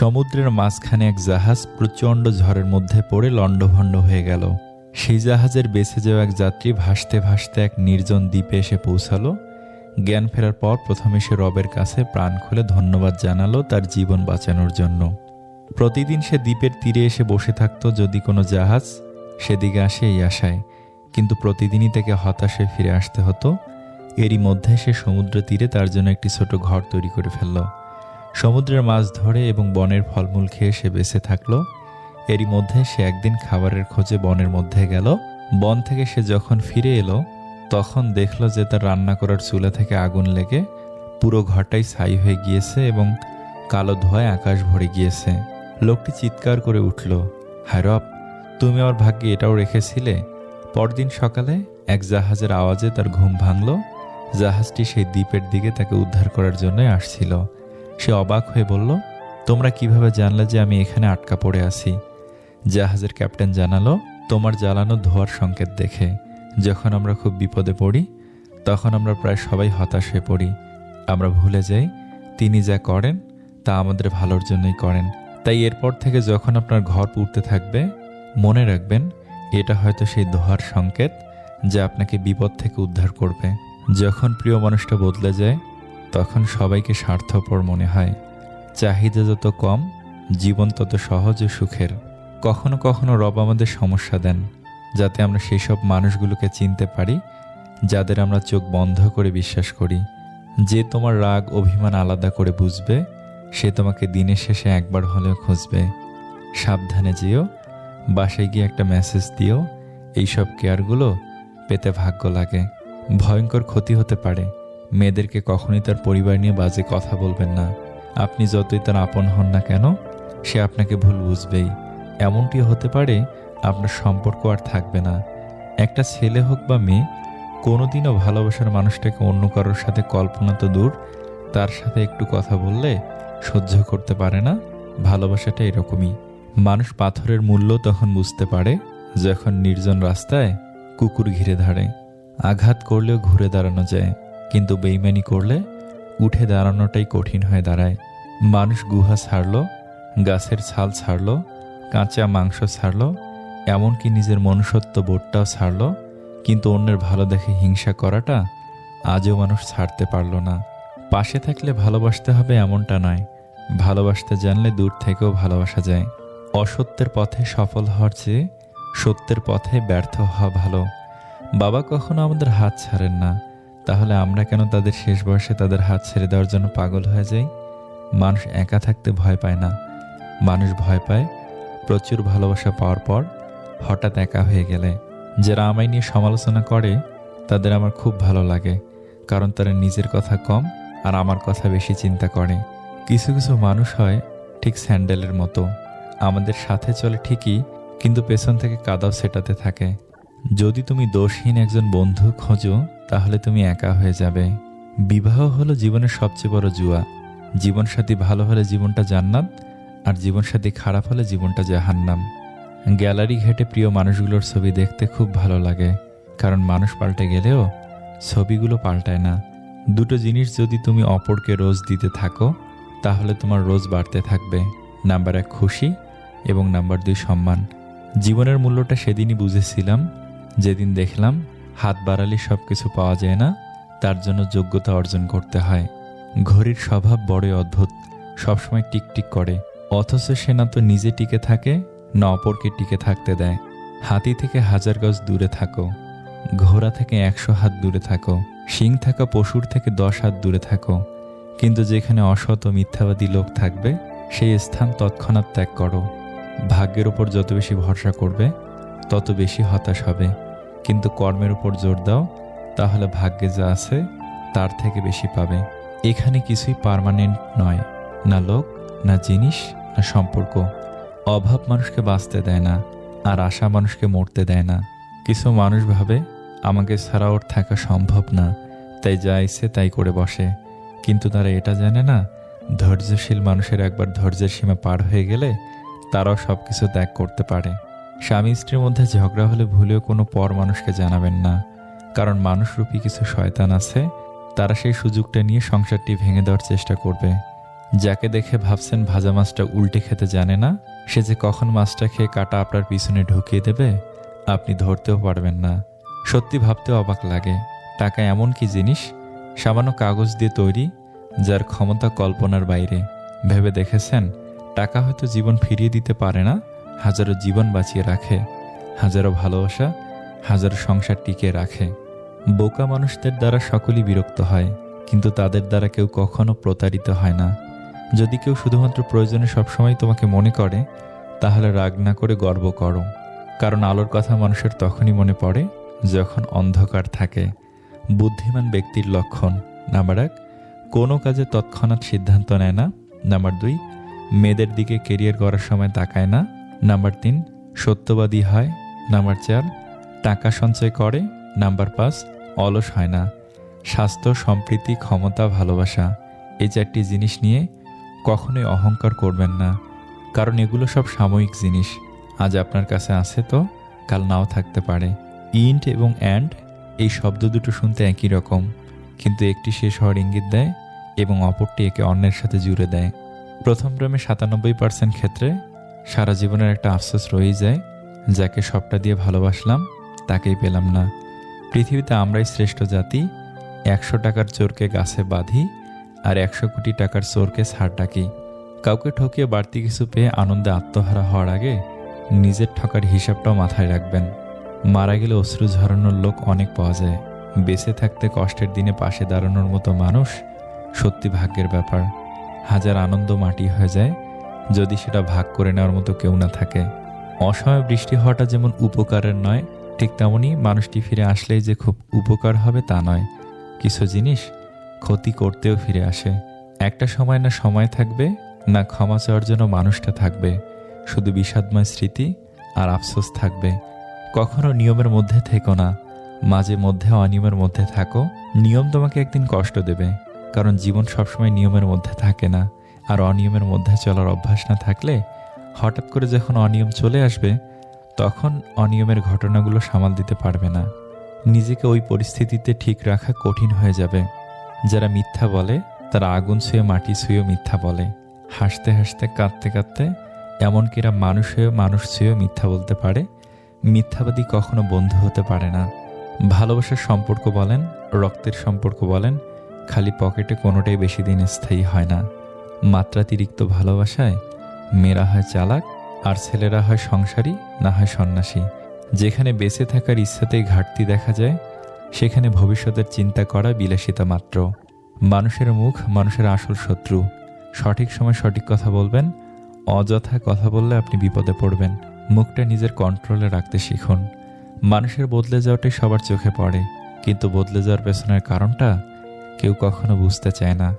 সমুদ্রের মাঝখানে এক জাহাজ প্রচণ্ড ঝড়ের মধ্যে পড়ে লণ্ডভণ্ড হয়ে গেল। সেই জাহাজের বেঁচে যাওয়া এক যাত্রী ভাসতে ভাসতে এক নির্জন দ্বীপে এসে পৌঁছালো। জ্ঞান ফেরার পর প্রথমে সে রবের কাছে প্রাণ খুলে ধন্যবাদ জানালো তার জীবন বাঁচানোর জন্য। প্রতিদিন সে দ্বীপের তীরে এসে বসে থাকতো যদি কোনো জাহাজ সেদিকে আসে এই আশায়। কিন্তু প্রতিদিনই তাকে হতাশে ফিরে আসতে হতো। এরই মধ্যে সে সমুদ্র তীরে তার জন্য একটি ছোট ঘর তৈরি করে ফেলল। সমুদ্রের মাছ ধরে এবং বনের ফলমূল খেয়ে সে বেঁচে থাকল। এরই মধ্যে সে একদিন খাবারের খোঁজে বনের মধ্যে গেল। বন থেকে সে যখন ফিরে এলো, তখন দেখল যে তার রান্না করার চুলা থেকে আগুন লেগে পুরো ঘরটাই ছাই হয়ে গিয়েছে এবং কালো ধোঁয়ায় আকাশ ভরে গিয়েছে। লোকটি চিৎকার করে উঠল হায়রব তুমি আমার ভাগ্যে এটাও রেখেছিলে? পরদিন সকালে এক জাহাজের আওয়াজে তার ঘুম ভাঙল। জাহাজটি সেই দ্বীপের দিকে তাকে উদ্ধার করার জন্যই আসছিল। সে অবাক হয়ে বলল, তোমরা কীভাবে জানলে যে আমি এখানে আটকা পড়ে আছি? জাহাজের ক্যাপ্টেন জানালো, তোমার জ্বালানো ধোয়ার সংকেত দেখে। যখন আমরা খুব বিপদে পড়ি, তখন আমরা প্রায় সবাই হতাশ হয়ে পড়ি। আমরা ভুলে যাই, তিনি যা করেন, তা আমাদের ভালোর জন্যই করেন। তাই এরপর থেকে যখন আপনার ঘর পুড়তে থাকবে, মনে রাখবেন, এটা হয়তো সেই ধোয়ার সংকেত যা আপনাকে বিপদ থেকে উদ্ধার করবে। যখন প্রিয় মানুষটা বদলে যায় তখন সবাইকে স্বার্থপর মনে হয়। চাহিদা যত কম, জীবন তত সহজ ও সুখের। কখনো কখনো রব আমাদের সমস্যা দেন, যাতে আমরা সেই সব মানুষগুলোকে চিনতে পারি, যাদের আমরা চোখ বন্ধ করে বিশ্বাস করি। যে তোমার রাগ, অভিমান আলাদা করে বুঝবে, সে তোমাকে দিনের শেষে একবার হলেও খুঁজবে। সাবধানে যেও, বাসায় গিয়ে একটা মেসেজ দিও, এইসব কেয়ারগুলো পেতে ভাগ্য লাগে। ভয়ঙ্কর ক্ষতি হতে পারে। মেয়েদেরকে কখনোই তার পরিবার নিয়ে বাজে কথা বলবেন না। আপনি যতই তার আপন হন না কেন, সে আপনাকে ভুল বুঝবেই। এমনটি হতে পারে আপনার সম্পর্ক আর থাকবে না। একটা ছেলে হোক বা মেয়ে, কোনোদিনও ভালোবাসার মানুষটাকে অন্য কারোর সাথে কল্পনা তো দূর, তার সাথে একটু কথা বললে সহ্য করতে পারে না। ভালোবাসাটা এরকমই। মানুষ পাথরের মূল্য তখন বুঝতে পারে, যখন নির্জন রাস্তায় কুকুর ঘিরে ধরে। আঘাত করলেও ঘুরে দাঁড়ানো যায়। কিন্তু বেইমানি করলে উঠে দাঁড়ানোটাই কঠিন হয়ে দাঁড়ায়। মানুষ গুহা ছাড়ল, গাছের ছাল ছাড়ল, কাঁচা মাংস ছাড়ল, এমনকি নিজের মনুষ্যত্ব বোধটাও ছাড়ল, কিন্তু অন্যের ভালো দেখে হিংসা করাটা আজও মানুষ ছাড়তে পারল না। পাশে থাকলে ভালোবাসতে হবে এমনটা নয়, ভালোবাসতে জানলে দূর থেকেও ভালোবাসা যায়। অসত্যের পথে সফল হওয়ার চেয়ে সত্যের পথে ব্যর্থ হওয়া ভালো। বাবা কখনো আমাদের হাত ছাড়েন না। তাহলে আমরা কেন তাদের শেষ বয়সে তাদের হাত ছেড়ে দেওয়ার জন্য পাগল হয়ে যাই? মানুষ একা থাকতে ভয় পায় না। মানুষ ভয় পায় প্রচুর ভালোবাসা পাওয়ার পর হঠাৎ একা হয়ে গেলে। যারা আমায় নিয়ে সমালোচনা করে, তাদের আমার খুব ভালো লাগে, কারণ তারা নিজের কথা কম আর আমার কথা বেশি চিন্তা করে। কিছু কিছু মানুষ হয় ঠিক স্যান্ডেলের মতো। আমাদের সাথে চলে ঠিকই, কিন্তু পেছন থেকে কাদাও সেটাতে থাকে। যদি তুমি দোষহীন একজন বন্ধু খোঁজো তাহলে তুমি একা হয়ে যাবে। বিবাহ হলো জীবনের সবচেয়ে বড় জুয়া। জীবনসাথী ভালো হলে জীবনটা জান্নাত, আর জীবনসাথী খারাপ হলে জীবনটা জাহান্নাম। গ্যালারি ঘেটে প্রিয় মানুষগুলোর ছবি দেখতে খুব ভালো লাগে, কারণ মানুষ পাল্টে গেলেও ছবিগুলো পাল্টায় না। দুটো জিনিস যদি তুমি অপরকে রোজ দিতে থাকো, তাহলে তোমার রোজ বাড়তে থাকবে। নাম্বার এক, খুশি এবং নাম্বার দুই, সম্মান। জীবনের মূল্যটা সেদিনই বুঝেছিলাম, যেদিন দেখলাম হাত বাড়ালে সব কিছু পাওয়া যায় না, তার জন্য যোগ্যতা অর্জন করতে হয়। ঘড়ির স্বভাব বড়ই অদ্ভুত, সবসময় টিকটিক করে। অথচ সে না তো নিজে টিকে থাকে না অপরকে টিকে থাকতে দেয়। হাতি থেকে হাজার গজ দূরে থাকো, ঘোড়া থেকে একশো হাত দূরে থাকো, শিং থাকা পশুর থেকে দশ হাত দূরে থাকো। কিন্তু যেখানে অসৎ ও মিথ্যাবাদী লোক থাকবে, সেই স্থান তৎক্ষণাৎ ত্যাগ করো। ভাগ্যের ওপর যত বেশি ভরসা করবে, তত বেশি হতাশ হবে। কিন্তু কর্মের উপর জোর দাও, তাহলে ভাগ্যে যা আছে, তার থেকে বেশি পাবে। এখানে কিছুই পার্মানেন্ট নয়, না লোক, না জিনিস, না সম্পর্ক। অভাব মানুষকে বাঁচতে দেয় না, আর আশা মানুষকে মরতে দেয় না। কিছু মানুষ ভাবে, আমাকে ছাড়া ওর থাকা সম্ভব না, তাই যা ইচ্ছে তাই করে বসে। কিন্তু তারা এটা জানে না, ধৈর্যশীল মানুষের একবার ধৈর্যের সীমা পার হয়ে গেলে তারাও সব কিছু ত্যাগ করতে পারে। স্বামী স্ত্রীর মধ্যে ঝগড়া হলে ভুলেও কোনো পর মানুষকে জানাবেন না। কারণ মানুষরূপী কিছু শয়তান আছে, তারা সেই সুযোগটা নিয়ে সংসারটি ভেঙে দেওয়ার চেষ্টা করবে। যাকে দেখে ভাবছেন ভাজা মাছটা উল্টে খেতে জানে না, সে যে কখন মাছটা খেয়ে কাটা আপনার পিছনে ঢুকিয়ে দেবে, আপনি ধরতেও পারবেন না। সত্যি ভাবতেও অবাক লাগে। টাকা এমন কি জিনিস? সামান্য কাগজ দিয়ে তৈরি, যার ক্ষমতা কল্পনার বাইরে। ভেবে দেখেছেন, টাকা হয়তো জীবন ফিরিয়ে দিতে পারে না? হাজারো জীবন বাঁচিয়ে রাখে, হাজারো ভালোবাসা, হাজারো সংসার টিকিয়ে রাখে। বোকা মানুষদের দ্বারা সকলেই বিরক্ত হয়, কিন্তু তাদের দ্বারা কেউ কখনো প্রতারিত হয় না। যদি কেউ শুধুমাত্র প্রয়োজনে সবসময় তোমাকে মনে করে, তাহলে রাগ না করে গর্ব করো। কারণ আলোর কথা মানুষের তখনই মনে পড়ে যখন অন্ধকার থাকে। বুদ্ধিমান ব্যক্তির লক্ষণ, নাম্বার এক, কোনো কাজে তৎক্ষণাৎ সিদ্ধান্ত নেয় না। নাম্বার দুই, মেয়েদের দিকে কেরিয়ার করার সময় তাকায় না। নাম্বার তিন, সত্যবাদী হয়। নাম্বার চার, টাকা সঞ্চয় করে। নাম্বার পাঁচ, অলস হয় না। স্বাস্থ্য সম্প্রীতি, ক্ষমতা, ভালোবাসা, এই চারটি জিনিস নিয়ে কখনোই অহংকার করবেন না। কারণ এগুলো সব সাময়িক জিনিস। আজ আপনার কাছে আছে তো, কাল নাও থাকতে পারে। ইন্ট এবং অ্যান্ড, এই শব্দ দুটো শুনতে একই রকম, কিন্তু একটি শেষ হওয়ার ইঙ্গিত দেয় এবং অপরটি একে অন্যের সাথে জুড়ে দেয়। প্রথম প্রেমে সাতানব্বই পার্সেন্ট ক্ষেত্রে সারা জীবনের একটা আফসোস রয়েই যায়, যাকে সবটা দিয়ে ভালোবাসলাম, তাকেই পেলাম না। পৃথিবীতে আমরাই শ্রেষ্ঠ জাতি, একশো টাকার চোরকে গাছে বাঁধি, আর একশো কোটি টাকার চোরকে ছাড় ডাকি। কাউকে ঠকিয়ে বাড়তি কিছু পেয়ে আনন্দে আত্মহারা হওয়ার আগে নিজের ঠকার হিসাবটাও মাথায় রাখবেন। মারা গেলে অশ্রু ঝরানোর লোক অনেক পাওয়া যায়। বেঁচে থাকতে কষ্টের দিনে পাশে দাঁড়ানোর মতো মানুষ সত্যি ভাগ্যের ব্যাপার। হাজার আনন্দ মাটি হয়ে যায় যদি সেটা ভাগ করে নেওয়ার মতো কেউ না থাকে। অসময়ে বৃষ্টি হওয়াটা যেমন উপকারের নয়, ঠিক তেমনই মানুষটি ফিরে আসলেই যে খুব উপকার হবে তা নয়। কিছু জিনিস ক্ষতি করতেও ফিরে আসে। একটা সময় না সময় থাকবে, না ক্ষমা চাওয়ার জন্য মানুষটা থাকবে। শুধু বিষাদময় স্মৃতি আর আফসোস থাকবে। কখনো নিয়মের মধ্যে থেকো না। মাঝে মধ্যে অনিয়মের মধ্যে থাকো। নিয়ম তোমাকে একদিন কষ্ট দেবে, কারণ জীবন সবসময় নিয়মের মধ্যে থাকে না। আর অনিয়মের মধ্যে চলার অভ্যাস না থাকলে হঠাৎ করে যখন অনিয়ম চলে আসবে, তখন অনিয়মের ঘটনাগুলো সামাল দিতে পারবে না। নিজেকে ওই পরিস্থিতিতে ঠিক রাখা কঠিন হয়ে যাবে। যারা মিথ্যা বলে, তারা আগুন ছুঁয়ে মাটি ছুঁয়েও মিথ্যা বলে। হাসতে হাসতে, কাঁদতে কাঁদতে, এমনকি এরা মানুষ হয়েও মানুষ ছুঁয়েও মিথ্যা বলতে পারে। মিথ্যাবাদী কখনো বন্ধু হতে পারে না। ভালোবাসার সম্পর্ক বলেন, রক্তের সম্পর্ক বলেন, খালি পকেটে কোনোটাই বেশি দিন স্থায়ী হয় না। মাত্রাতিরিক্ত ভালোবাসায় মেয়েরা হয় চালাক আর ছেলেরা হয় সংসারী, না হয় সন্ন্যাসী। যেখানে বেঁচে থাকার ইচ্ছাতেই ঘাটতি দেখা যায়, সেখানে ভবিষ্যতের চিন্তা করা বিলাসিতা মাত্র। মানুষের মুখ মানুষের আসল শত্রু। সঠিক সময় সঠিক কথা বলবেন, অযথা কথা বললে আপনি বিপদে পড়বেন। মুখটা নিজের কন্ট্রোলে রাখতে শিখুন। মানুষের বদলে যাওয়াটাই সবার চোখে পড়ে, কিন্তু বদলে যাওয়ার পেছনের কারণটা কেউ কখনো বুঝতে চায় না।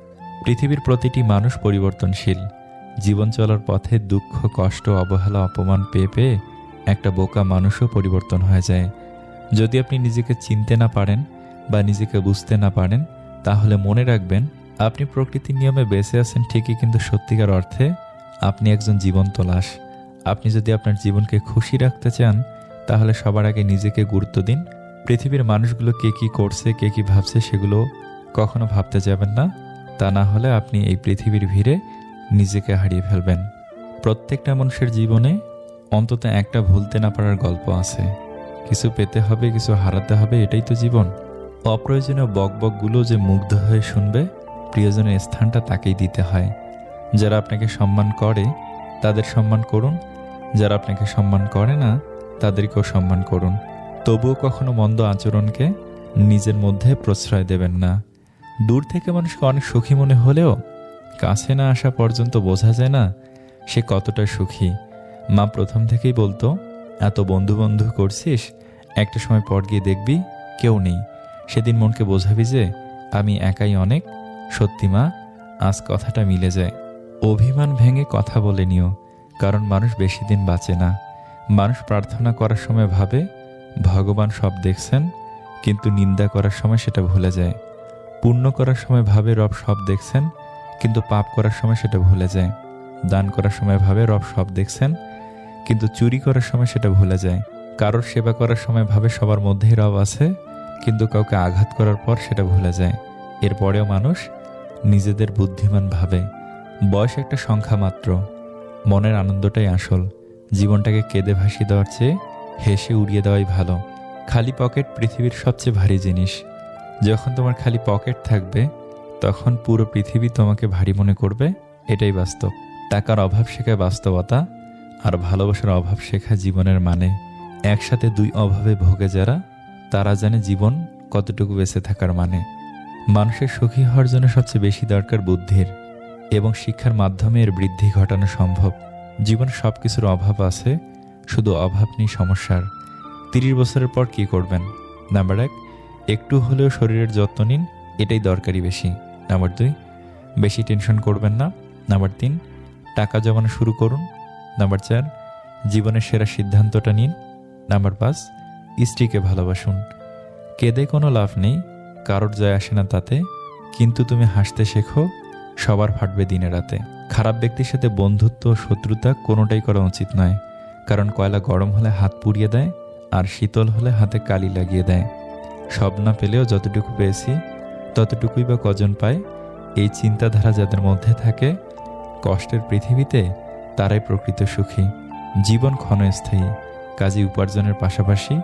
পৃথিবীর প্রতিটি মানুষ পরিবর্তনশীল। জীবন চলার পথে দুঃখ, কষ্ট, অবহেলা, অপমান পেয়ে পেয়ে একটা বোকা মানুষও পরিবর্তন হয়ে যায়। যদি আপনি নিজেকে চিনতে না পারেন বা নিজেকে বুঝতে না পারেন, তাহলে মনে রাখবেন, আপনি প্রকৃতির নিয়মে বেঁচে আছেন ঠিকই কিন্তু সত্যিকার অর্থে আপনি একজন জীবন্ত লাশ। আপনি যদি আপনার জীবনকে খুশি রাখতে চান, তাহলে সবার আগে নিজেকে গুরুত্ব দিন। পৃথিবীর মানুষগুলো কে কী করছে, কে কী ভাবছে, সেগুলো কখনো ভাবতে যাবেন না। তা না হলে আপনি এই পৃথিবীর ভিড়ে নিজেকে হারিয়ে ফেলবেন। প্রত্যেকটা মানুষের জীবনে অন্তত একটা ভুলতে না পারার গল্প আছে। কিছু পেতে হবে, কিছু হারাতে হবে, এটাই তো জীবন। অপ্রয়োজনীয় বকবকগুলো যে মুগ্ধ হয়ে শুনবে, প্রিয়জনের স্থানটা তাকেই দিতে হয়। যারা আপনাকে সম্মান করে, তাদের সম্মান করুন। যারা আপনাকে সম্মান করে না, তাদেরকেও সম্মান করুন। তবুও কখনো মন্দ আচরণকে নিজের মধ্যে প্রশ্রয় দেবেন না। দূর থেকে মানুষকে অনেক সুখী মনে হলেও কাছে না আসা পর্যন্ত বোঝা যায় না সে কতটা সুখী। মা প্রথম থেকেই বলতো, এত বন্ধু বন্ধু করছিস, একটা সময় পর গিয়ে দেখবি কেউ নেই। সেদিন মনকে বোঝাবি যে আমি একাই অনেক। সত্যি মা, আজ কথাটা মিলে যায়। অভিমান ভেঙে কথা বলে নিও, কারণ মানুষ বেশি দিন বাঁচে না। মানুষ প্রার্থনা করার সময় ভাবে, ভগবান সব দেখছেন, কিন্তু নিন্দা করার সময় সেটা ভুলে যায়। পুণ্য করার সময় ভাবে রব সব দেখছেন, কিন্তু পাপ করার সময় সেটা ভুলে যায়। দান করার সময় ভাবে রব সব দেখছেন, কিন্তু চুরি করার সময় সেটা ভুলে যায়। কারোর সেবা করার সময় ভাবে সবার মধ্যেই রব আছে, কিন্তু কাউকে আঘাত করার পর সেটা ভুলে যায়। এরপরেও মানুষ নিজেদের বুদ্ধিমান ভাবে। বয়স একটা সংখ্যা মাত্র। মনের আনন্দটাই আসল। জীবনটাকে কেঁদে ভাসিয়ে দেওয়ার চেয়ে হেসে উড়িয়ে দেওয়াই ভালো। খালি পকেট পৃথিবীর সবচেয়ে ভারী জিনিস। যখন তোমার খালি পকেট থাকবে, তখন পুরো পৃথিবী তোমাকে ভারী মনে করবে, এটাই বাস্তব। টাকার অভাব শেখায় বাস্তবতা, আর ভালোবাসার অভাব শেখা জীবনের মানে। একসাথে দুই অভাবে ভোগে যারা, তারা জানে জীবন কতটুকু বেঁচে থাকার মানে। মানুষের সুখী হওয়ার জন্য সবচেয়ে বেশি দরকার বুদ্ধির, এবং শিক্ষার মাধ্যমে এর বৃদ্ধি ঘটানো সম্ভব। জীবনে সব কিছুর অভাব আছে, শুধু অভাব নেই সমস্যার। তিরিশ বছরের পর কি করবেন? নাম্বার এক একটু হলেও শরীরের যত্ন নিন, এটাই দরকারি বেশি। নাম্বার দুই, বেশি টেনশন করবেন না। নাম্বার তিন, টাকা জমানো শুরু করুন। নাম্বার চার, জীবনের সেরা সিদ্ধান্তটা নিন। নাম্বার পাঁচ, স্ত্রীকে ভালোবাসুন। কেঁদে কোনো লাভ নেই, কারোর যায় আসে না তাতে। কিন্তু তুমি হাসতে শেখো, সবার ফাটবে দিনে রাতে। খারাপ ব্যক্তির সাথে বন্ধুত্ব শত্রুতা কোনোটাই করা উচিত নয়। কারণ কয়লা গরম হলে হাত পুড়িয়ে দেয়, আর শীতল হলে হাতে কালি লাগিয়ে দেয়। সব না পেলেও যতটুকু পেয়েছি, ততটুকুই বা কজন পায়, এই চিন্তাধারা যাদের মধ্যে থাকে, কষ্টের পৃথিবীতে তারাই প্রকৃত সুখী। জীবন ক্ষণস্থায়ী, কাজে উপার্জনের পাশাপাশি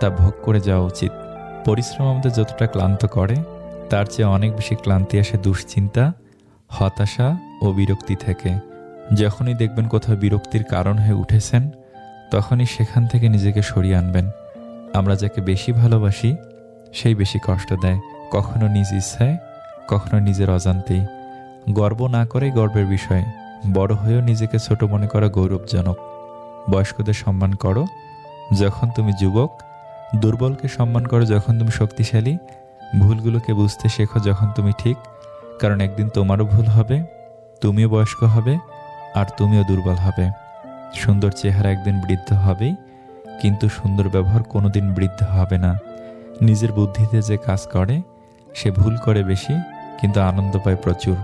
তা ভোগ করে যাওয়া উচিত। পরিশ্রম আমাদের যতটা ক্লান্ত করে, তার চেয়ে অনেক বেশি ক্লান্তি আসে দুশ্চিন্তা, হতাশা ও বিরক্তি থেকে। যখনই দেখবেন কোথাও বিরক্তির কারণ হয়ে উঠেছেন, তখনই সেখান থেকে নিজেকে সরিয়ে আনবেন। আমরা যাকে বেশি ভালোবাসি সেই বেশি কষ্ট দেয়। কখনো নিজ ইচ্ছায়, কখনো নিজের অজান্তেই। গর্ব না করেই গর্বের বিষয়। বড় হয়েও নিজেকে ছোট মনে করা গৌরবজনক। বয়স্কদের সম্মান করো যখন তুমি যুবক। দুর্বলকে সম্মান করো যখন তুমি শক্তিশালী। ভুলগুলোকে বুঝতে শেখো যখন তুমি ঠিক। কারণ একদিন তোমারও ভুল হবে, তুমিও বয়স্ক হবে, আর তুমিও দুর্বল হবে। সুন্দর চেহারা একদিন বৃদ্ধ হবেই, কিন্তু সুন্দর ব্যবহার কোনোদিন বৃদ্ধ হবে না। নিজের বুদ্ধিতে যে কাজ করে সে ভুল করে বেশি কিন্তু আনন্দ পায় প্রচুর।